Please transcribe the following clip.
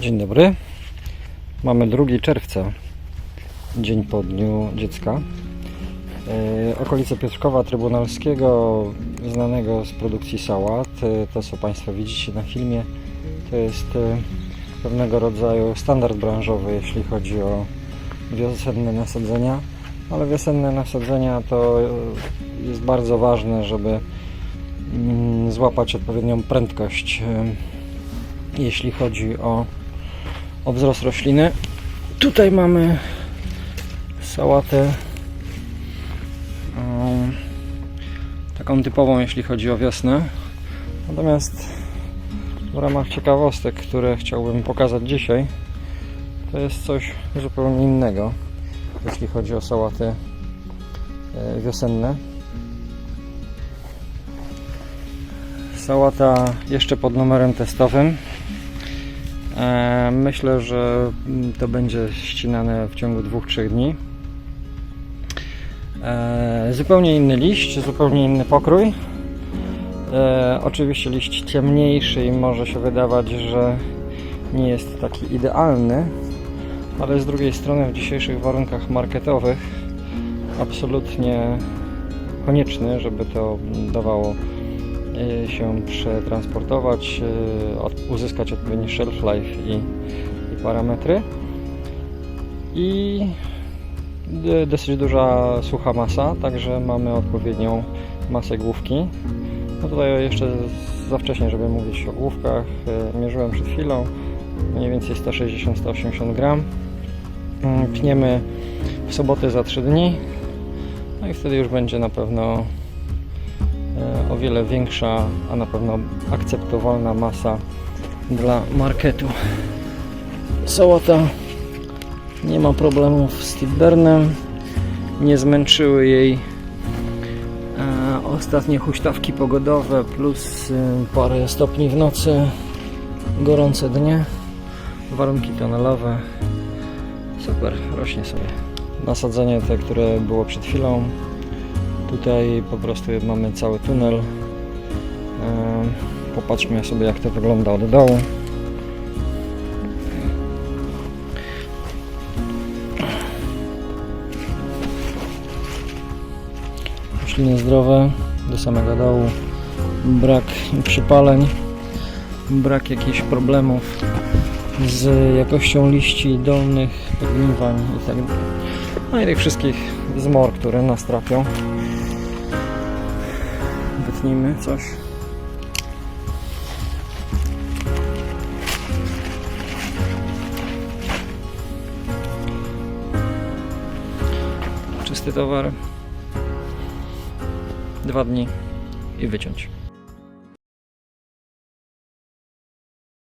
Dzień dobry. Mamy 2 czerwca, dzień po Dniu Dziecka. E, okolice Piotrkowa Trybunalskiego, znanego z produkcji sałat. E, To, co Państwo widzicie na filmie, to jest e, pewnego rodzaju standard branżowy, jeśli chodzi o wiosenne nasadzenia. Ale wiosenne nasadzenia to jest bardzo ważne, żeby mm, złapać odpowiednią prędkość, jeśli chodzi o o wzrost rośliny. Tutaj mamy sałatę taką typową, jeśli chodzi o wiosnę. Natomiast w ramach ciekawostek, które chciałbym pokazać dzisiaj, to jest coś zupełnie innego, jeśli chodzi o sałaty e, wiosenne. Sałata jeszcze pod numerem testowym Myślę, że mm, to będzie ścinane w ciągu 2-3 dni. E, Zupełnie inny liść, zupełnie inny pokrój. E, Oczywiście liść ciemniejszy i może się wydawać, że nie jest taki idealny, ale z drugiej strony w dzisiejszych warunkach marketowych absolutnie konieczny, żeby to dawało e, się przetransportować, od- uzyskać odpowiedni shelf life i, i parametry. I dosyć duża sucha masa, także mamy odpowiednią masę główki. No tutaj jeszcze za wcześnie, żeby mówić o główkach. E, Mierzyłem przed chwilą, mniej więcej 160-180 gram. Mm, Pniemy w sobotę za 3 dni. No i wtedy już będzie na pewno o wiele większa, a na pewno akceptowalna masa dla marketu. Sałata nie ma problemów z tibbernem, nie zmęczyły jej e, ostatnie huśtawki pogodowe plus e, parę stopni w nocy, gorące dnie, warunki tonelowe. Super, rośnie sobie. Nasadzenie te, które było przed chwilą, Tutaj po prostu mamy cały tunel. Popatrzmy sobie jak to wygląda od dołu. Rośliny zdrowe do samego dołu. Brak przypaleń, brak jakichś problemów z jakością liści dolnych, podgniwań i tak. No i tych wszystkich zmor, które nas trapią. Wytnijmy coś. Czysty towar. Dwa dni i wyciąć.